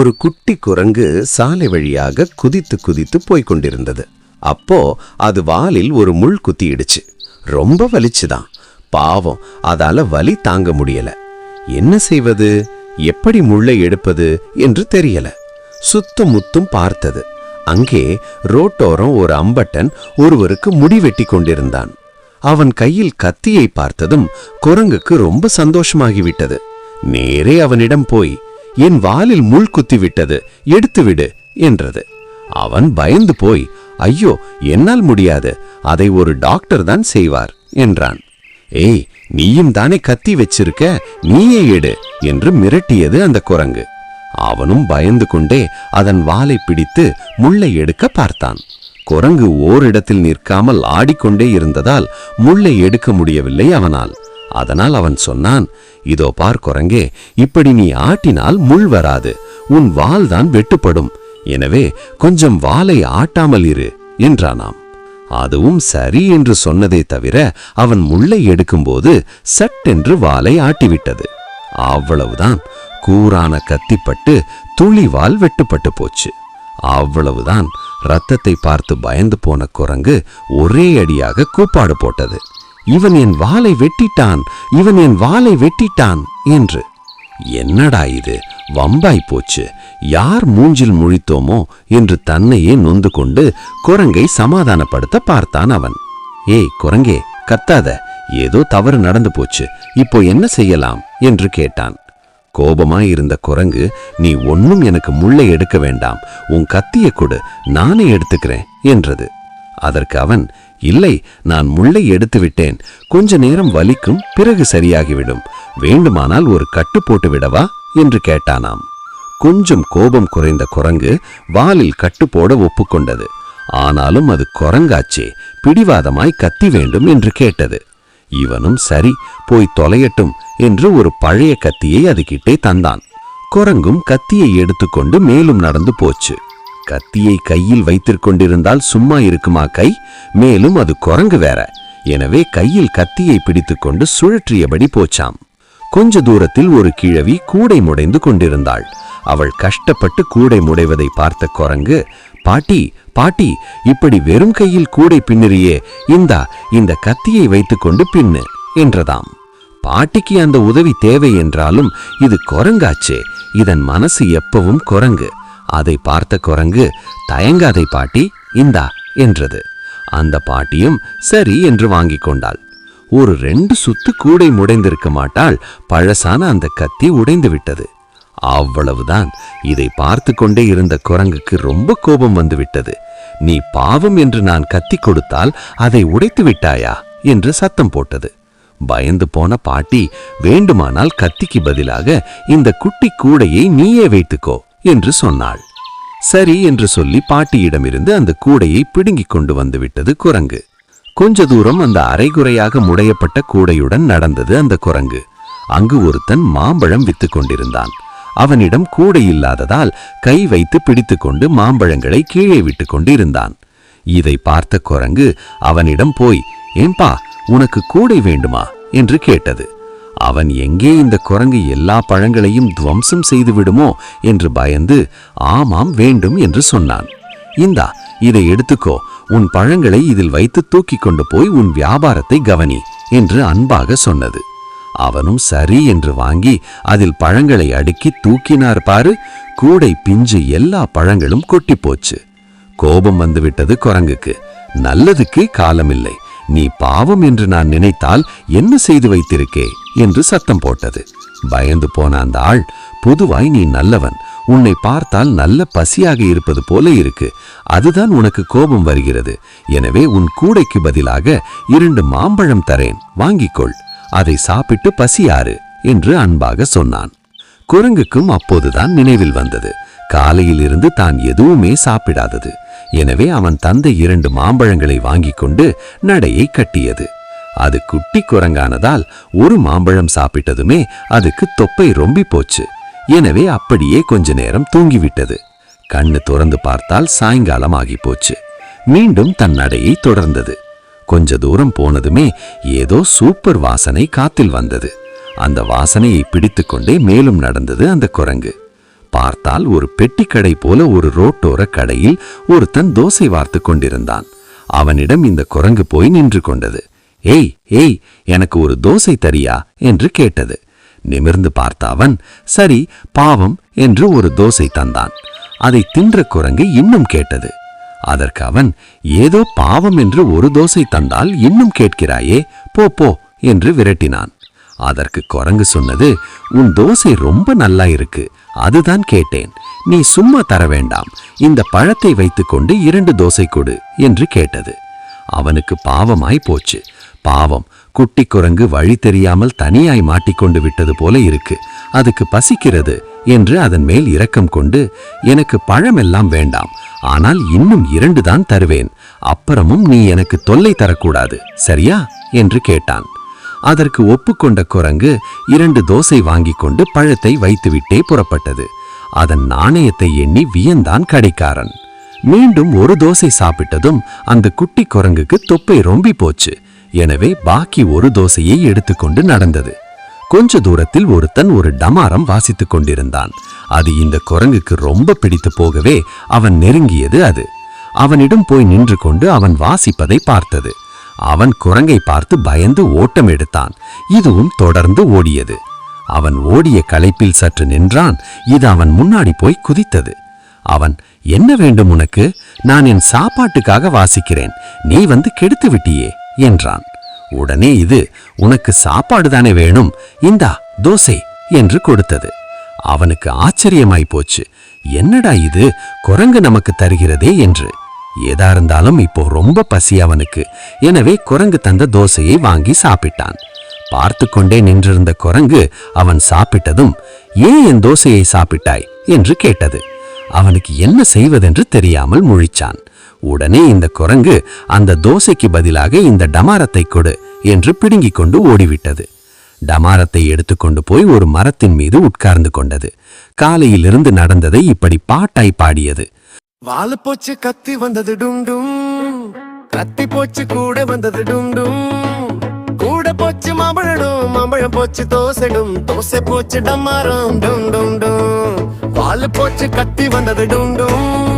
ஒரு குட்டி குரங்கு சாலை வழியாக குதித்து குதித்து போய்க் கொண்டிருந்தது அப்போ அது வாலில் ஒரு முள் குத்திடுச்சு ரொம்ப வலிச்சுதான். பாவம் அதால வலி தாங்க முடியல. என்ன செய்வது? எப்படி முள்ளை எடுப்பது என்று தெரியல. சுத்தும் முத்தும் பார்த்தது. அங்கே ரோட்டோரம் ஒரு அம்பட்டன் ஒருவருக்கு முடி வெட்டி கொண்டிருந்தான். அவன் கையில் கத்தியை பார்த்ததும் குரங்குக்கு ரொம்ப சந்தோஷமாகிவிட்டது. நேரே அவனிடம் போய் என் வாலில் முள் குத்திவிட்டது எடுத்துவிடு எடுத்து விடு என்றது. அவன் பயந்து போய் ஐயோ என்னால் முடியாது அதை ஒரு டாக்டர் தான் செய்வார் என்றான். ஏய் நீயும் தானே கத்தி வச்சிருக்க நீயே எடு என்று மிரட்டியது அந்த குரங்கு. அவனும் பயந்து கொண்டே அதன் வாலை பிடித்து முள்ளை எடுக்க பார்த்தான். குரங்கு ஓரிடத்தில் நிற்காமல் ஆடிக்கொண்டே இருந்ததால் முள்ளை எடுக்க முடியவில்லை அவனால். அதனால் அவன் சொன்னான் இதோ பார் குரங்கே இப்படி நீ ஆட்டினால் முள் வராது உன் வால் தான் வெட்டுப்படும். எனவே கொஞ்சம் வாலை ஆட்டாமல் இரு என்றானாம். அதுவும் சரி என்று சொன்னதே தவிர அவன் முள்ளை எடுக்கும்போது சட்டென்று வாலை ஆட்டிவிட்டது. அவ்வளவுதான். கூரான கத்திப்பட்டு துளிவால் வெட்டுப்பட்டு போச்சு. அவ்வளவுதான். ரத்தத்தை பார்த்து பயந்து போன குரங்கு ஒரே அடியாக கூப்பாடு போட்டது. இவன் என் வாளை வெட்டிட்டான் இவன் என் வாளை வெட்டிட்டான் என்று. என்னடா இது? வம்பாய் போச்சு. யார் மூஞ்சில் முழித்தோமோ என்று தன்னையே நொந்து கொண்டு குரங்கை சமாதானப்படுத்த பார்த்தான் அவன். ஏய் குரங்கே கத்தாத. ஏதோ தவறு நடந்து போச்சு. இப்போ என்ன செய்யலாம்? என்று கேட்டான். கோபமாய் இருந்த குரங்கு நீ ஒன்னும் எனக்கு முள்ளை எடுக்க வேண்டாம். உன் கத்திய கொடு நானே எடுத்துக்கிறேன் என்றது. அதற்கு அவன் இல்லை நான் முள்ளை எடுத்து விட்டேன். கொஞ்ச நேரம் வலிக்கும் பிறகு சரியாகிவிடும். வேண்டுமானால் ஒரு கட்டு போட்டு விடவா? என்று கேட்டானாம். கொஞ்சம் கோபம் குறைந்த குரங்கு வாலில் கட்டு போட ஒப்புக்கொண்டது. ஆனாலும் அது குரங்காச்சே பிடிவாதமாய் கத்தி வேண்டும் என்று கேட்டது. இவனும் சரி போய் தொலையட்டும் என்று ஒரு பழைய கத்தியை அதுகிட்டே தந்தான். குரங்கும் கத்தியை எடுத்துக்கொண்டு மேலும் நடந்து போச்சு. கத்தியை கையில் வைத்திருக்கொண்டிருந்தால் சும்மா இருக்குமா கை? மேலும் அது குரங்கு வேற. எனவே கையில் கத்தியை பிடித்துக்கொண்டு சுழற்றியபடி போச்சாம். கொஞ்ச தூரத்தில் ஒரு கிழவி கூடை முடைந்து கொண்டிருந்தாள். அவள் கஷ்டப்பட்டு கூடை முடைவதை பார்த்த குரங்கு பாட்டி பாட்டி இப்படி வெறும் கையில் கூடை பின்னிறியே. இந்தா இந்த கத்தியை வைத்துக்கொண்டு பின்னு என்றதாம். பாட்டிக்கு அந்த உதவி தேவை என்றாலும் இது குரங்காச்சே. இதன் மனசு எப்பவும் குரங்கு. அதை பார்த்த குரங்கு தயங்காதை பாட்டி இந்தா என்றது. அந்த பாட்டியும் சரி என்று வாங்கிக் கொண்டாள். ஒரு ரெண்டு சுத்து கூடை முடைந்திருக்க மாட்டாள். பழசான அந்த கத்தி உடைந்து விட்டது. அவ்வளவுதான். இதை பார்த்து கொண்டே இருந்த குரங்குக்கு ரொம்ப கோபம் வந்துவிட்டது நீ பாவம் என்று நான் கத்தி கொடுத்தால் அதை உடைத்து விட்டாயா? என்று சத்தம் போட்டது. பயந்து போன பாட்டி வேண்டுமானால் கத்திக்கு பதிலாக இந்த குட்டி கூடையை நீயே வைத்துக்கோ. என்று சொன்னாள். சரி என்று சொல்லி பாட்டியிடமிருந்து அந்த கூடையை பிடுங்கிக் கொண்டு வந்து விட்டது குரங்கு. கொஞ்ச தூரம் அந்த அரைகுறையாக முடையப்பட்ட கூடையுடன் நடந்தது அந்த குரங்கு. அங்கு ஒருத்தன் மாம்பழம் வித்துக் கொண்டிருந்தான். அவனிடம் கூடை இல்லாததால் கை வைத்து பிடித்துக்கொண்டு மாம்பழங்களை கீழே விட்டுக் கொண்டிருந்தான். இதை பார்த்த குரங்கு அவனிடம் போய் ஏம்பா உனக்கு கூடை வேண்டுமா? என்று கேட்டது. அவன் எங்கே இந்த குரங்கு எல்லா பழங்களையும் துவம்சம் செய்து விடுமோ என்று பயந்து ஆமாம் வேண்டும் என்று சொன்னான். இந்தா இதை எடுத்துக்கோ. உன் பழங்களை இதில் வைத்து தூக்கிக் கொண்டு போய் உன் வியாபாரத்தை கவனி என்று அன்பாக சொன்னது. அவனும் சரி என்று வாங்கி அதில் பழங்களை அடுக்கி தூக்கினார் பாரு கூடை பிஞ்சு எல்லா பழங்களும் கொட்டி போச்சு. கோபம் வந்துவிட்டது குரங்குக்கு. நல்லதுக்கு காலமில்லை. நீ பாவம் என்று நான் நினைத்தால் என்ன செய்து வைத்திருக்கே? என்று சத்தம் போட்டது. பயந்து போன அந்த ஆள் பொதுவாய் நீ நல்லவன். உன்னை பார்த்தால் நல்ல பசியாக இருப்பது போல இருக்கு. அதுதான் உனக்கு கோபம் வருகிறது. எனவே உன் கூடைக்கு பதிலாக இரண்டு மாம்பழம் தரேன். வாங்கிக்கொள். அதை சாப்பிட்டு பசியாறு என்று அன்பாக சொன்னான். குரங்குக்கும் அப்போதுதான் நினைவில் வந்தது. காலையில் இருந்து தான் எதுவுமே சாப்பிடாதது. எனவே அவன் தந்தை இரண்டு மாம்பழங்களை வாங்கிக் கொண்டு நடையை கட்டியது. அது குட்டி குரங்கானதால் ஒரு மாம்பழம் சாப்பிட்டதுமே அதுக்கு தொப்பை ரொம்பி போச்சு. எனவே அப்படியே கொஞ்ச நேரம் தூங்கிவிட்டது. கண்ணு திறந்து பார்த்தால் சாயங்காலம் ஆகி போச்சு. மீண்டும் தன் நடையை தொடர்ந்தது. கொஞ்ச தூரம் போனதுமே ஏதோ சூப்பர் வாசனை காத்தில் வந்தது. அந்த வாசனையை பிடித்துக்கொண்டே மேலும் நடந்தது அந்த குரங்கு. பார்த்தால் ஒரு பெட்டிக்கடை போல ஒரு ரோட்டோர கடையில் ஒருத்தன் தோசை வார்த்து கொண்டிருந்தான். அவனிடம் இந்த குரங்கு போய் நின்று கொண்டது. ஏய் ஏய் எனக்கு ஒரு தோசை தரியா என்று கேட்டது. நிமிர்ந்து பார்த்த அவன் சரி பாவம் என்று ஒரு தோசை தந்தான். அதை தின்ற குரங்கு இன்னும் கேட்டது. அதற்கு அவன் ஏதோ பாவம் என்று ஒரு தோசை தந்தால் இன்னும் கேட்கிறாயே போ போ என்று விரட்டினான். அதற்கு குரங்கு சொன்னது உன் தோசை ரொம்ப நல்லா இருக்கு அதுதான் கேட்டேன். நீ சும்மா தர வேண்டாம் இந்த பழத்தை வைத்துக்கொண்டு இரண்டு தோசை கொடு என்று கேட்டது. அவனுக்கு பாவமாய் போச்சு. பாவம். குட்டி குரங்கு வழி தெரியாமல் தனியாய் மாட்டிக்கொண்டு விட்டது போல இருக்கு. அதுக்கு பசிக்கிறது என்று அதன் மேல் இரக்கம் கொண்டு எனக்கு பழமெல்லாம் வேண்டாம். ஆனால் இன்னும் இரண்டு தான் தருவேன். அப்புறமும் நீ எனக்கு தொல்லை தரக்கூடாது. சரியா? என்று கேட்டான். அதற்கு ஒப்புக்கொண்ட குரங்கு இரண்டு தோசை வாங்கிக் கொண்டு பழத்தை வைத்துவிட்டே புறப்பட்டது. அதன் நாணயத்தை எண்ணி வியந்தான் கடைக்காரன். மீண்டும் ஒரு தோசை சாப்பிட்டதும் அந்த குட்டி குரங்குக்கு தொப்பை ரொம்பி போச்சு. எனவே பாக்கி ஒரு தோசையை எடுத்துக்கொண்டு நடந்தது. கொஞ்ச தூரத்தில் ஒருத்தன் ஒரு டமாரம் வாசித்துக் கொண்டிருந்தான். அது இந்த குரங்குக்கு ரொம்ப பிடித்து போகவே அவன் நெருங்கியது அது. அவனிடம் போய் நின்று கொண்டு அவன் வாசிப்பதை பார்த்தது. அவன் குரங்கை பார்த்து பயந்து ஓட்டம் எடுத்தான். இதுவும் தொடர்ந்து ஓடியது. அவன் ஓடிய களைப்பில் சற்று நின்றான். இது அவன் முன்னாடி போய் குதித்தது. அவன் என்ன வேண்டும் உனக்கு? நான் என் சாப்பாட்டுக்காக வாசிக்கிறேன். நீ வந்து கெடுத்து விட்டியே. என்றான். உடனே இது உனக்கு சாப்பாடு தானே வேணும்? இந்தா தோசை என்று கொடுத்தது. அவனுக்கு ஆச்சரியமாய் போச்சு. என்னடா இது? குரங்கு நமக்கு தருகிறதே என்று. ஏதா இருந்தாலும் இப்போ ரொம்ப பசி அவனுக்கு. எனவே குரங்கு தந்த தோசையை வாங்கி சாப்பிட்டான். பார்த்து கொண்டே நின்றிருந்த குரங்கு அவன் சாப்பிட்டதும் ஏன் என் தோசையை சாப்பிட்டாய்? என்று கேட்டது. அவனுக்கு என்ன செய்வதென்று தெரியாமல் முழிச்சான். உடனே இந்த குரங்கு அந்த தோசைக்கு பதிலாக இந்த டமாரத்தை கொடு என்று பிடுங்கிக் கொண்டு ஓடிவிட்டது. டமாரத்தை எடுத்துக்கொண்டு போய் ஒரு மரத்தின் மீது உட்கார்ந்து கொண்டது. காலையிலிருந்து நடந்ததை இப்படி பாட்டாய் பாடியது. வாழ போச்சு கத்தி வந்தது டும் டும். கத்தி போச்சு கூட வந்தது டும் டும். கூட போச்சு மாம்பழம் மாம்பழம் போச்சு தோசைடும் தோசை போச்சு டம்மாரம் டும் டும் டும். வாழ போச்சு கத்தி வந்தது டும் டும்.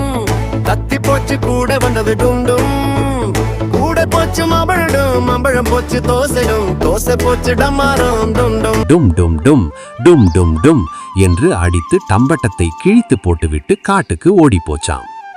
கத்தி போச்சு கூட வந்தது டுண்டும் கூட போச்சு மபழடும் மபழம் போச்சு தோசைடும். தோசை போச்சு டம்மாரம் டுண்டும் டும். டும் டும் டும் டும் டும் என்று அடித்து தம்பட்டத்தை கிழித்து போட்டுவிட்டு காட்டுக்கு ஓடி போச்சாம்